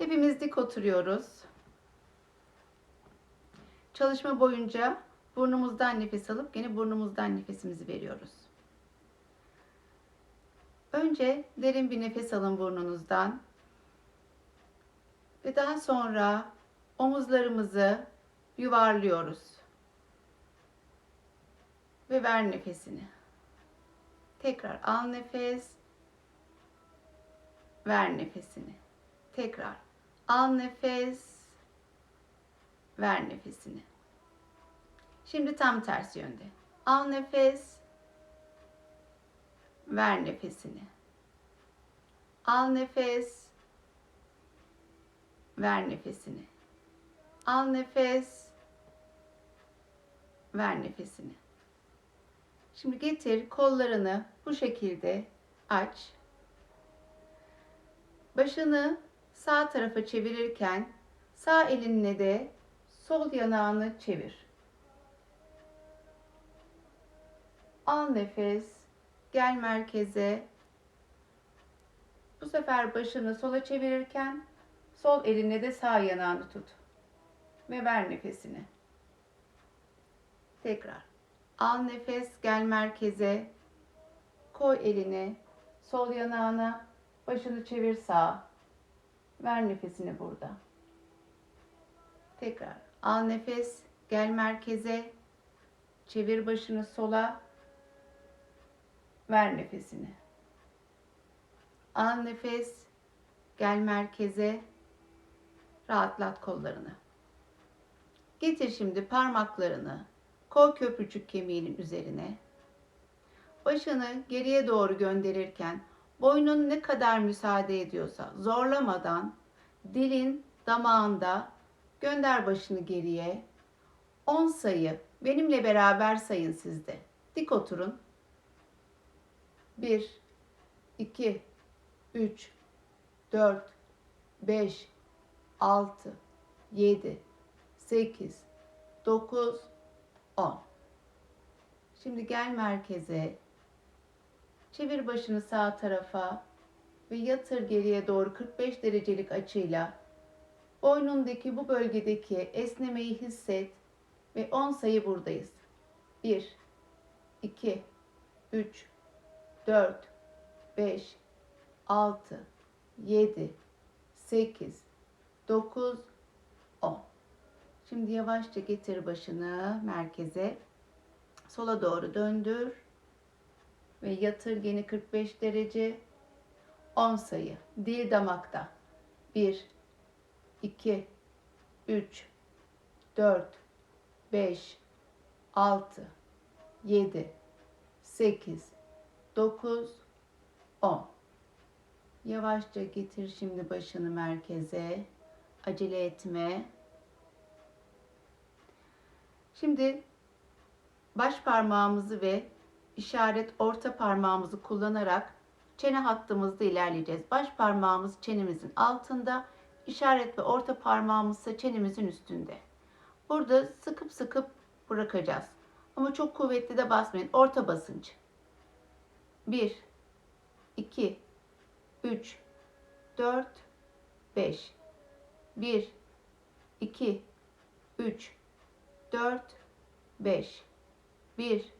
Hepimiz dik oturuyoruz. Çalışma boyunca burnumuzdan nefes alıp yine burnumuzdan nefesimizi veriyoruz. Önce derin bir nefes alın burnunuzdan. Ve daha sonra omuzlarımızı yuvarlıyoruz. Ve ver nefesini. Tekrar al nefes. Ver nefesini. Tekrar al nefes. Ver nefesini. Şimdi tam tersi yönde. Al nefes. Ver nefesini. Al nefes. Ver nefesini. Al nefes. Ver nefesini. Şimdi getir kollarını bu şekilde aç. Başını sağ tarafa çevirirken sağ elinle de sol yanağını çevir. Al nefes. Gel merkeze. Bu sefer başını sola çevirirken sol elinle de sağ yanağını tut. Ve ver nefesini. Tekrar. Al nefes, gel merkeze. Koy elini sol yanağına, başını çevir sağa. Ver nefesini burada. Tekrar. Al nefes, gel merkeze. Çevir başını sola. Ver nefesini. Al nefes, gel merkeze. Rahatlat kollarını. Getir şimdi parmaklarını kol köprücük kemiğinin üzerine. Başını geriye doğru gönderirken boynun ne kadar müsaade ediyorsa zorlamadan dilin damağında gönder başını geriye. 10 sayı benimle beraber sayın sizde. Dik oturun. 1 2 3 4 5 6 7 8 9 10 Şimdi gel merkeze. Çevir başını sağ tarafa ve yatır geriye doğru 45 derecelik açıyla. Boynundaki bu bölgedeki esnemeyi hisset ve 10 sayı buradayız. 1 2 3 4 5 6 7 8 9 10 Şimdi yavaşça getir başını merkeze. Sola doğru döndür. Ve yatır gene 45 derece. 10 sayı. Dil damakta. 1 2 3 4 5 6 7 8 9 10 Yavaşça getir şimdi başını merkeze. Acele etme. Şimdi baş parmağımızı ve işaret orta parmağımızı kullanarak çene hattımızda ilerleyeceğiz. Baş parmağımız çenemizin altında, işaret ve orta parmağımız ise çenemizin üstünde. Burada sıkıp sıkıp bırakacağız. Ama çok kuvvetli de basmayın. Orta basınç. 1 2 3 4 5 1 2 3 4 5 1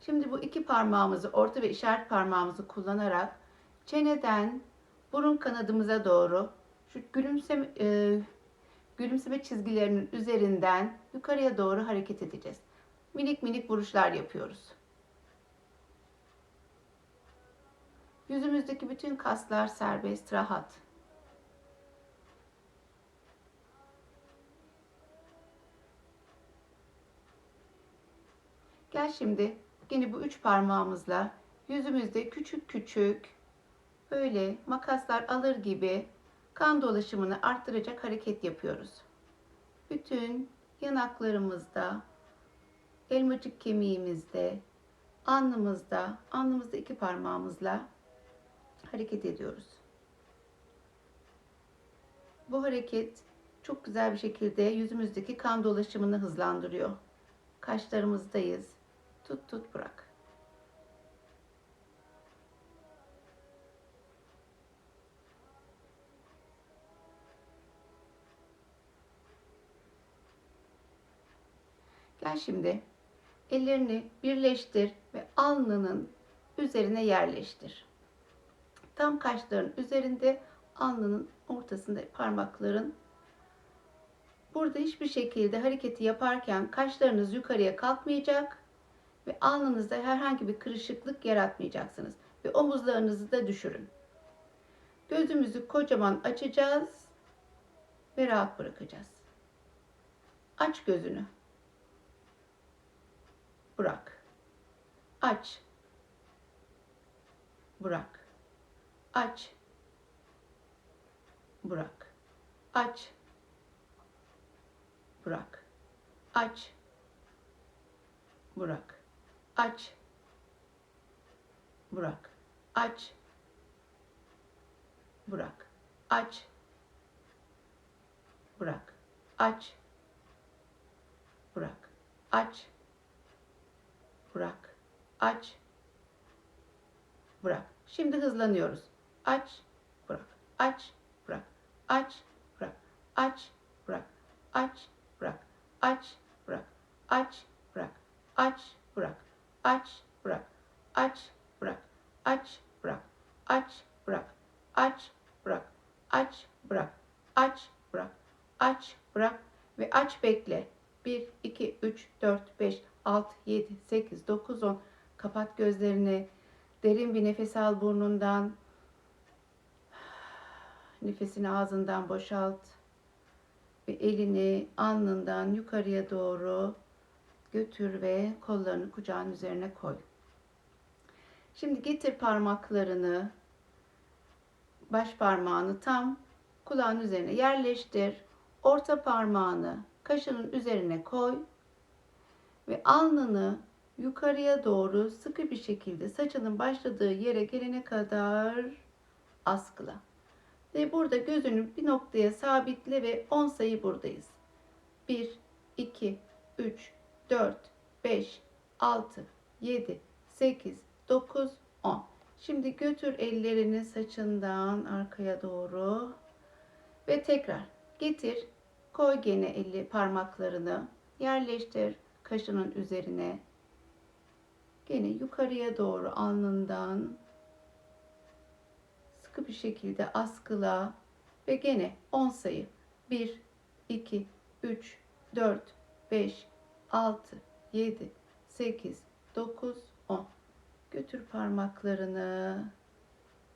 Şimdi bu iki parmağımızı orta ve işaret parmağımızı kullanarak çeneden burun kanadımıza doğru şu gülümseme, e, gülümseme çizgilerinin üzerinden yukarıya doğru hareket edeceğiz. Minik minik vuruşlar yapıyoruz. Yüzümüzdeki bütün kaslar serbest, rahat. Gel şimdi yine bu üç parmağımızla yüzümüzde küçük küçük böyle makaslar alır gibi kan dolaşımını arttıracak hareket yapıyoruz. Bütün yanaklarımızda, elmacık kemiğimizde, alnımızda, alnımızda iki parmağımızla hareket ediyoruz. Bu hareket çok güzel bir şekilde yüzümüzdeki kan dolaşımını hızlandırıyor. Kaşlarımızdayız. Tut tut bırak. Gel şimdi ellerini birleştir ve alnının üzerine yerleştir. Tam kaşların üzerinde alnının ortasında parmakların Burada hiçbir şekilde hareketi yaparken kaşlarınız yukarıya kalkmayacak ve alnınızda herhangi bir kırışıklık yaratmayacaksınız. Ve omuzlarınızı da düşürün. Gözümüzü kocaman açacağız ve rahat bırakacağız. Aç gözünü. Bırak. Aç. Bırak. Aç. Bırak. Aç bırak. Aç. Bırak. Aç. Bırak. Aç. Bırak. Aç. Bırak. Aç. Bırak. Aç. Bırak. Aç. Bırak. Şimdi hızlanıyoruz. Aç. Bırak. Aç. Bırak. Aç. Bırak. Aç. Bırak. Aç bırak. Aç, bırak. Aç, bırak. Aç, bırak. Aç, bırak. Aç, bırak. Aç, bırak. Aç, bırak. Aç, bırak. Aç, bırak. Aç, bırak. Aç, bırak ve aç bekle. 1 2 3 4 5 6 7 8 9 10 kapat gözlerini. Derin bir nefes al burnundan. Nefesini ağzından boşalt ve elini alnından yukarıya doğru götür ve kollarını kucağın üzerine koy. Şimdi getir parmaklarını, baş parmağını tam kulağın üzerine yerleştir. Orta parmağını kaşının üzerine koy ve alnını yukarıya doğru sıkı bir şekilde saçının başladığı yere gelene kadar askıla. Ve burada gözünü bir noktaya sabitle ve 10 sayı buradayız. 1, 2, 3, 4, 5, 6, 7, 8, 9, 10. Şimdi götür ellerini saçından arkaya doğru ve tekrar getir. Koy gene eli parmaklarını yerleştir kaşının üzerine. Gene yukarıya doğru alnından sıkı bir şekilde askıla ve gene 10 sayı 1 2 3 4 5 6 7 8 9 10 götür parmaklarını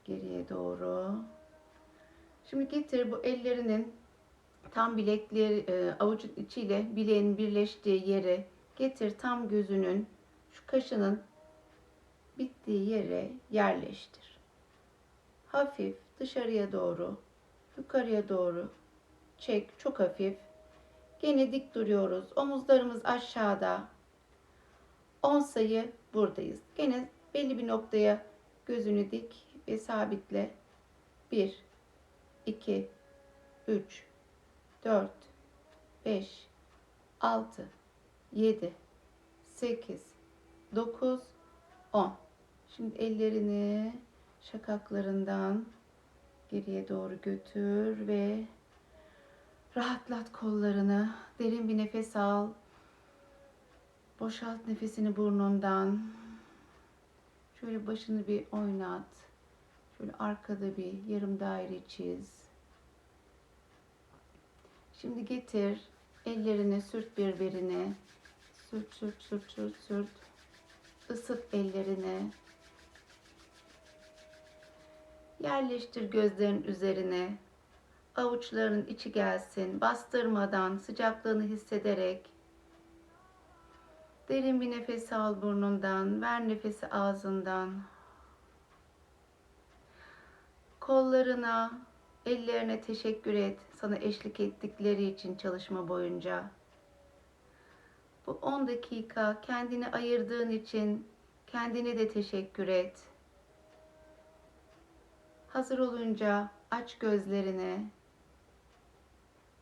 geriye doğru şimdi getir bu ellerinin tam bilekleri e, avucun içiyle bileğin birleştiği yere getir tam gözünün şu kaşının bittiği yere yerleştir hafif dışarıya doğru, yukarıya doğru çek. Çok hafif. Gene dik duruyoruz. Omuzlarımız aşağıda. 10 sayı buradayız. Gene belli bir noktaya gözünü dik ve sabitle. 1 2 3 4 5 6 7 8 9 10 Şimdi ellerini şakaklarından geriye doğru götür ve rahatlat kollarını. Derin bir nefes al. Boşalt nefesini burnundan. Şöyle başını bir oynat. Şöyle arkada bir yarım daire çiz. Şimdi getir. Ellerini sürt birbirine. Sürt sürt sürt sürt sürt. Isıt ellerini. Yerleştir gözlerin üzerine. Avuçlarının içi gelsin. Bastırmadan, sıcaklığını hissederek. Derin bir nefes al burnundan. Ver nefesi ağzından. Kollarına, ellerine teşekkür et. Sana eşlik ettikleri için çalışma boyunca. Bu 10 dakika kendini ayırdığın için kendine de teşekkür et. Hazır olunca aç gözlerini.